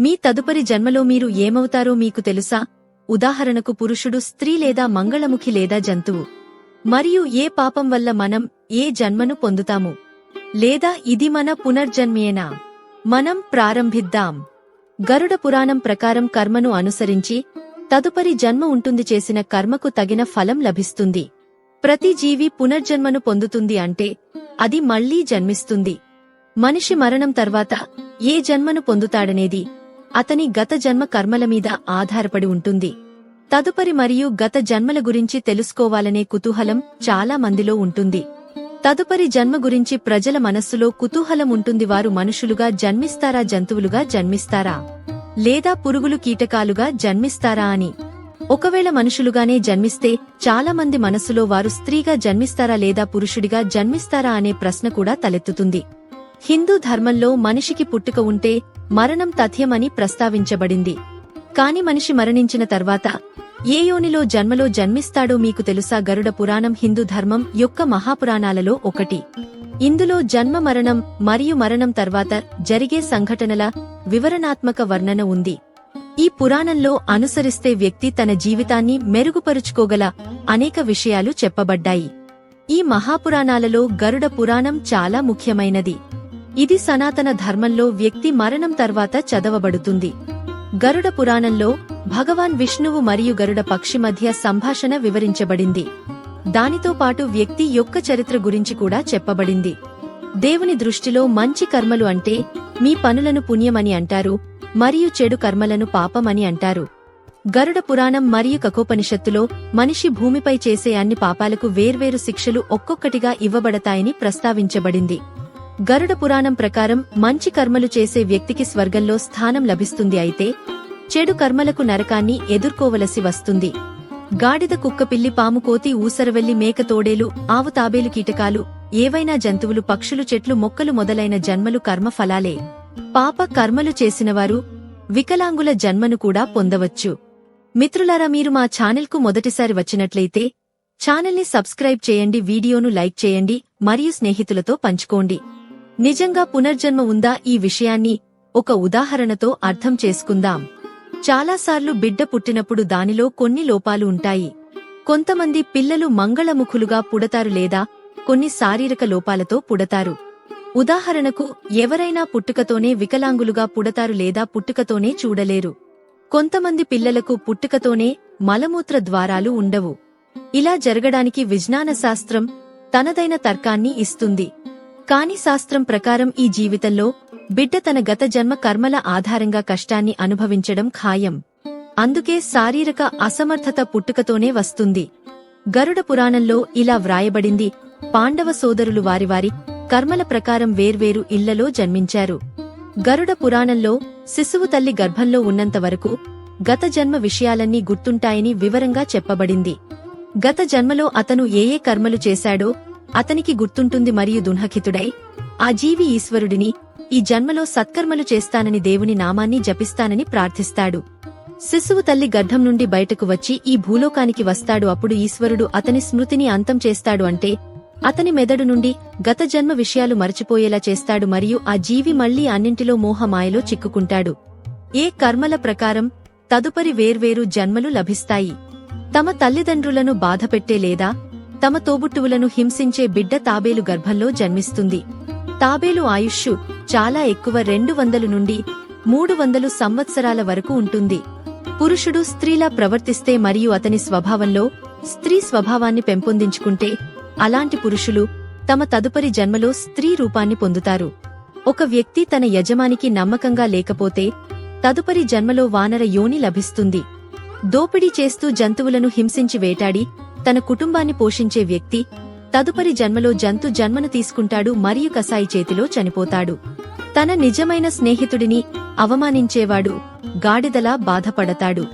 మీ తదుపరి జన్మలో మీరు ఏమవుతారో మీకు తెలుసా? ఉదాహరణకు పురుషుడు స్త్రీ లేదా మంగళముఖి లేదా జంతువు. మరియు ఏ పాపం వల్ల మనం ఏ జన్మను పొందుతాము? లేదా ఇది మన పునర్జన్మేనా? మనం ప్రారంభిద్దాం. గరుడ పురాణం ప్రకారం కర్మను అనుసరించి తదుపరి జన్మ ఉంటుంది చేసిన కర్మకు తగిన ఫలం లభిస్తుంది. ప్రతి జీవి పునర్జన్మను పొందుతుంది అంటే అది మళ్ళీ జన్మిస్తుంది. మనిషి మరణం తర్వాత ఏ జన్మను పొందుతాడనేది అతని గత జన్మ కర్మల మీద ఆధారపడి ఉంటుంది. తదుపరి మరియు గత జన్మల గురించి తెలుసుకోవాలనే కుతూహలం చాలా మందిలో ఉంటుంది. తదుపరి జన్మ గురించి ప్రజల మనస్సులో కుతూహలం ఉంటుంది. వారు మనుషులుగా జన్మిస్తారా జంతువులుగా జన్మిస్తారా? లేదా పురుగులు కీటకాలుగా జన్మిస్తారా అని? ఒకవేళ మనుషులుగానే జన్మిస్తే చాలా మంది మనస్సులో వారు స్త్రీగా జన్మిస్తారా లేదా పురుషుడిగా జన్మిస్తారా అనే ప్రశ్న కూడా తలెత్తుతుంది. హిందూ ధర్మంలో మనిషికి పుట్టుక ఉంటే మరణం తథ్యమని ప్రస్తావించబడింది. కాని మనిషి మరణించిన తర్వాత ఏ యోనిలో జన్మలో జన్మిస్తాడో మీకు తెలుసా? గరుడ పురాణం హిందూ ధర్మం యొక్క మహాపురాణాలలో ఒకటి. ఇందులో జన్మ మరణం మరియు మరణం తర్వాత జరిగే సంఘటనల వివరణాత్మక వర్ణన ఉంది. ఈ పురాణంలో అనుసరిస్తే వ్యక్తి తన జీవితాన్ని మెరుగుపరుచుకోగల అనేక విషయాలు చెప్పబడ్డాయి. ఈ మహాపురాణాలలో గరుడ పురాణం చాలా ముఖ్యమైనది. ఇది సనాతన ధర్మంలో వ్యక్తి మరణం తర్వాత చదవబడుతుంది. గరుడ పురాణంలో భగవాన్ విష్ణువు మరియు గరుడ పక్షి మధ్య సంభాషణ వివరించబడింది. దానితో పాటు వ్యక్తి యొక్క చరిత్ర గురించి కూడా చెప్పబడింది. దేవుని దృష్టిలో మంచి కర్మలు అంటే మీ పనులను పుణ్యమని అంటారు మరియు చెడు కర్మలను పాపమని అంటారు. గరుడ పురాణం మరియు కకోపనిషత్తులో మనిషి భూమిపై చేసే అన్ని పాపాలకు వేర్వేరు శిక్షలు ఒక్కొక్కటిగా ఇవ్వబడతాయని ప్రస్తావించబడింది. గరుడ పురాణం ప్రకారం మంచి కర్మలు చేసే వ్యక్తికి స్వర్గంలో స్థానం లభిస్తుంది అయితే చెడు కర్మలకు నరకాన్ని ఎదుర్కోవలసి వస్తుంది. గాడిద కుక్కపిల్లి పాముకోతి పాము కోతి ఊసరవెల్లి మేక తోడేలు ఆవు తాబేలు కీటకాలు ఏవైనా జంతువులు పక్షులు చెట్లు మొక్కలు మొదలైన జన్మలు కర్మ ఫలాలే. పాప కర్మలు చేసినవారు వికలాంగుల జన్మను కూడా పొందవచ్చు. మిత్రులారా మీరు మా ఛానెల్కు మొదటిసారి వచ్చినట్లయితే ఛానల్ని సబ్స్క్రైబ్ చేయండి వీడియోను లైక్ చేయండి మరియు స్నేహితులతో పంచుకోండి. నిజంగా పునర్జన్మ ఉందా ఈ విషయాన్ని ఒక ఉదాహరణతో అర్థం చేసుకుందాం. చాలాసార్లు బిడ్డ పుట్టినప్పుడు దానిలో కొన్ని లోపాలు ఉంటాయి. కొంతమంది పిల్లలు మంగళముఖులుగా పుడతారు లేదా కొన్ని శారీరక లోపాలతో పుడతారు. ఉదాహరణకు ఎవరైనా పుట్టుకతోనే వికలాంగులుగా పుడతారు లేదా పుట్టుకతోనే చూడలేరు. కొంతమంది పిల్లలకు పుట్టుకతోనే మలమూత్ర ద్వారాలు ఉండవు. ఇలా జరగడానికి విజ్ఞాన శాస్త్రం తనదైన తర్కాన్ని ఇస్తుంది. కాని శాస్త్రం ప్రకారం ఈ జీవితంలో బిడ్డ తన గత జన్మ కర్మల ఆధారంగా కష్టాన్ని అనుభవించడం ఖాయం. అందుకే శారీరక అసమర్థత పుట్టుకతోనే వస్తుంది. గరుడ పురాణంలో ఇలా వ్రాయబడింది పాండవ సోదరులు వారివారి కర్మల ప్రకారం వేర్వేరు ఇళ్ళలో జన్మించారు. గరుడ పురాణంలో శిశువు తల్లి గర్భంలో ఉన్నంత వరకు గత జన్మ విషయాలన్నీ గుర్తుంటాయని వివరంగా చెప్పబడింది. గత జన్మలో అతను ఏ ఏ కర్మలు చేశాడో అతనికి గుర్తుంటుంది మరియు దున్హకితుడై ఆ జీవి ఈశ్వరుడిని ఈ జన్మలో సత్కర్మలు చేస్తానని దేవుని నామాన్ని జపిస్తానని ప్రార్థిస్తాడు. శిశువు తల్లి గర్భం నుండి బయటకు వచ్చి ఈ భూలోకానికి వస్తాడు. అప్పుడు ఈశ్వరుడు అతని స్మృతిని అంతం చేస్తాడు అంటే అతని మెదడు నుండి గత జన్మ విషయాలు మరచిపోయేలా చేస్తాడు మరియు ఆ జీవి మళ్ళీ అన్నింటిలో మోహమాయలో చిక్కుకుంటాడు. ఏ కర్మల ప్రకారం తదుపరి వేర్వేరు జన్మలు లభిస్తాయి. తమ తల్లిదండ్రులను బాధపెట్టే లేదా తమ తోబుట్టువులను హింసించే బిడ్డ తాబేలు గర్భంలో జన్మిస్తుంది. తాబేలు ఆయుష్షు చాలా ఎక్కువ రెండు వందలు నుండి మూడు వందలు సంవత్సరాల వరకు ఉంటుంది. పురుషుడు స్త్రీలా ప్రవర్తిస్తే మరియు అతని స్వభావంలో స్త్రీ స్వభావాన్ని పెంపొందించుకుంటే అలాంటి పురుషులు తమ తదుపరి జన్మలో స్త్రీ రూపాన్ని పొందుతారు. ఒక వ్యక్తి తన యజమానికి నమ్మకంగా లేకపోతే తదుపరి జన్మలో వానర యోని లభిస్తుంది. దోపిడీ చేస్తూ జంతువులను హింసించి వేటాడి తన కుటుంబాన్ని పోషించే వ్యక్తి తదుపరి జన్మలో జంతు జన్మను తీసుకుంటాడు మరియు కసాయి చేతిలో చనిపోతాడు. తన నిజమైన స్నేహితుడిని అవమానించేవాడు గాడిదలా బాధపడతాడు.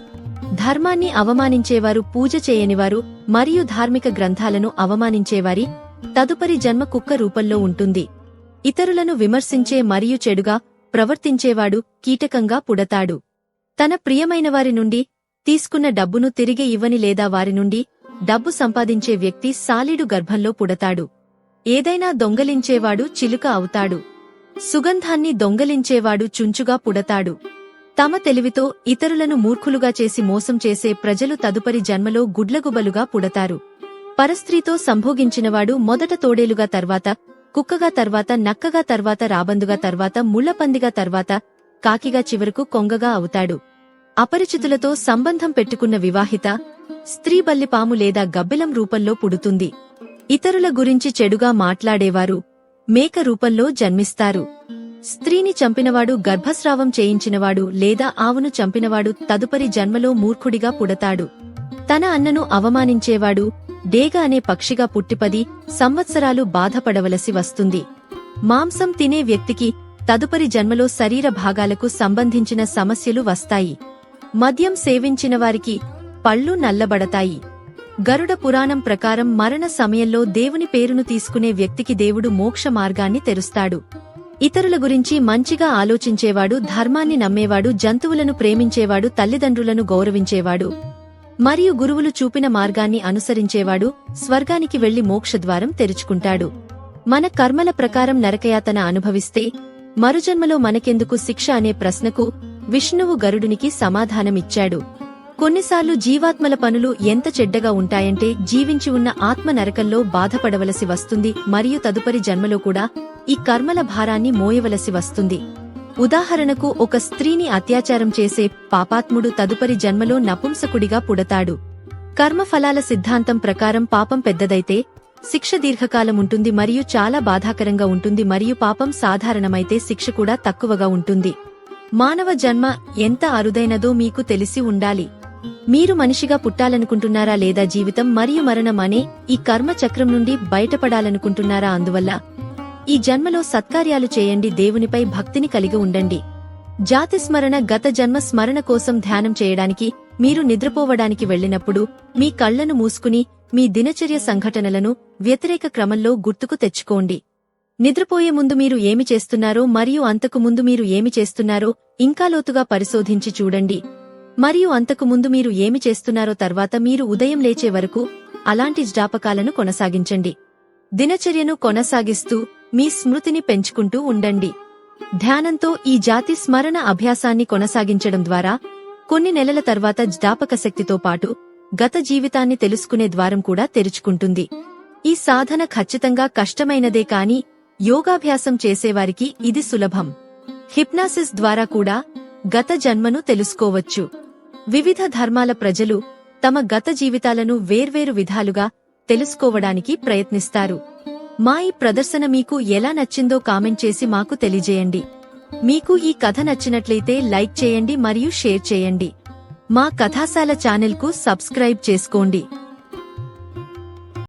ధర్మాన్ని అవమానించేవారు పూజ చేయనివారు మరియు ధార్మిక గ్రంథాలను అవమానించేవారి తదుపరి జన్మ కుక్క రూపంలో ఉంటుంది. ఇతరులను విమర్శించే మరియు చెడుగా ప్రవర్తించేవాడు కీటకంగా పుడతాడు. తన ప్రియమైనవారి నుండి తీసుకున్న డబ్బును తిరిగి ఇవ్వని లేదా వారి నుండి డబ్బు సంపాదించే వ్యక్తి సాలీడు గర్భంలో పుడతాడు. ఏదైనా దొంగలించేవాడు చిలుక అవుతాడు. సుగంధాన్ని దొంగలించేవాడు చుంచుగా పుడతాడు. తమ తెలివితో ఇతరులను మూర్ఖులుగా చేసి మోసం చేసే ప్రజలు తదుపరి జన్మలో గుడ్లగుబలుగా పుడతారు. పరస్త్రీతో సంభోగించినవాడు మొదట తోడేలుగా తర్వాత కుక్కగా తర్వాత నక్కగా తర్వాత రాబందుగా తర్వాత ముళ్ళపందిగా తర్వాత కాకిగా చివరకు కొంగగా అవుతాడు. అపరిచితులతో సంబంధం పెట్టుకున్న వివాహిత స్త్రీ బల్లిపాము లేదా గబ్బిలం రూపంలో పుడుతుంది. ఇతరుల గురించి చెడుగా మాట్లాడేవారు మేక రూపంలో జన్మిస్తారు. స్త్రీని చంపినవాడు గర్భస్రావం చేయించినవాడు లేదా ఆవును చంపినవాడు తదుపరి జన్మలో మూర్ఖుడిగా పుడతాడు. తన అన్నను అవమానించేవాడు డేగ అనే పక్షిగా పుట్టిపది సంవత్సరాలు బాధపడవలసి వస్తుంది. మాంసం తినే వ్యక్తికి తదుపరి జన్మలో శరీర భాగాలకు సంబంధించిన సమస్యలు వస్తాయి. మద్యం సేవించిన వారికి పళ్ళు నల్లబడతాయి. గరుడ పురాణం ప్రకారం మరణ సమయంలో దేవుని పేరును తీసుకునే వ్యక్తికి దేవుడు మోక్ష మార్గాన్ని తెరుస్తాడు. ఇతరుల గురించి మంచిగా ఆలోచించేవాడు ధర్మాన్ని నమ్మేవాడు జంతువులను ప్రేమించేవాడు తల్లిదండ్రులను గౌరవించేవాడు మరియు గురువులు చూపిన మార్గాన్ని అనుసరించేవాడు స్వర్గానికి వెళ్ళి మోక్షద్వారం తెరుచుకుంటాడు. మన కర్మల ప్రకారం నరకయాతన అనుభవిస్తే మరుజన్మలో మనకెందుకు శిక్ష అనే ప్రశ్నకు విష్ణువు గరుడునికి సమాధానమిచ్చాడు. కొన్నిసార్లు జీవాత్మల పనులు ఎంత చెడ్డగా ఉంటాయంటే జీవించి ఉన్న ఆత్మ నరకంలో బాధపడవలసి వస్తుంది మరియు తదుపరి జన్మలో కూడా ఈ కర్మల భారాన్ని మోయవలసి వస్తుంది. ఉదాహరణకు ఒక స్త్రీని అత్యాచారం చేసే పాపాత్ముడు తదుపరి జన్మలో నపుంసకుడిగా పుడతాడు. కర్మఫలాల సిద్ధాంతం ప్రకారం పాపం పెద్దదైతే శిక్ష దీర్ఘకాలం ఉంటుంది మరియు చాలా బాధాకరంగా ఉంటుంది మరియు పాపం సాధారణమైతే శిక్ష కూడా తక్కువగా ఉంటుంది. మానవ జన్మ ఎంత అరుదైనదో మీకు తెలిసి ఉండాలి. మీరు మనిషిగా పుట్టాలనుకుంటున్నారా లేదా జీవితం మరియు మరణం అనే ఈ కర్మ చక్రం నుండి బయటపడాలనుకుంటున్నారా అందువల్ల ఈ జన్మలో సత్కార్యాలు చేయండి దేవునిపై భక్తిని కలిగి ఉండండి. జాతి స్మరణ గత జన్మ స్మరణ కోసం ధ్యానం చేయడానికి మీరు నిద్రపోవడానికి వెళ్ళినప్పుడు మీ కళ్ళను మూసుకుని మీ దినచర్య సంఘటనలను వ్యతిరేక క్రమంలో గుర్తుకు తెచ్చుకోండి. నిద్రపోయే ముందు మీరు ఏమి చేస్తున్నారో మరియు అంతకు ముందు మీరు ఏమి చేస్తున్నారో ఇంకా లోతుగా పరిశోధించి చూడండి. మరియు అంతకు ముందు మీరు ఏమి చేస్తున్నారో తర్వాత మీరు ఉదయం లేచే వరకు అలాంటి జ్ఞాపకాలను కొనసాగించండి. దినచర్యను కొనసాగిస్తూ మీ స్మృతిని పెంచుకుంటూ ఉండండి. ధ్యానంతో ఈ జాతి స్మరణ అభ్యాసాన్ని కొనసాగించడం ద్వారా కొన్ని నెలల తర్వాత జ్ఞాపక శక్తితో పాటు గత జీవితాన్ని తెలుసుకునే ద్వారం కూడా తెరుచుకుంటుంది. ఈ సాధన ఖచ్చితంగా కష్టమైనదే కాని యోగాభ్యాసం చేసేవారికి ఇది సులభం. హిప్నాసిస్ ద్వారా కూడా గత జన్మను తెలుసుకోవచ్చు. వివిధ ధర్మాల ప్రజలు తమ గత జీవితాలను వేర్వేరు విధాలుగా తెలుసుకోవడానికి ప్రయత్నిస్తారు. మా ఈ ప్రదర్శన మీకు ఎలా నచ్చిందో కామెంట్ చేసి మాకు తెలియజేయండి. మీకు ఈ కథ నచ్చినట్లయితే లైక్ చేయండి మరియు షేర్ చేయండి. మా కథాశాల ఛానల్కు సబ్స్క్రైబ్ చేసుకోండి.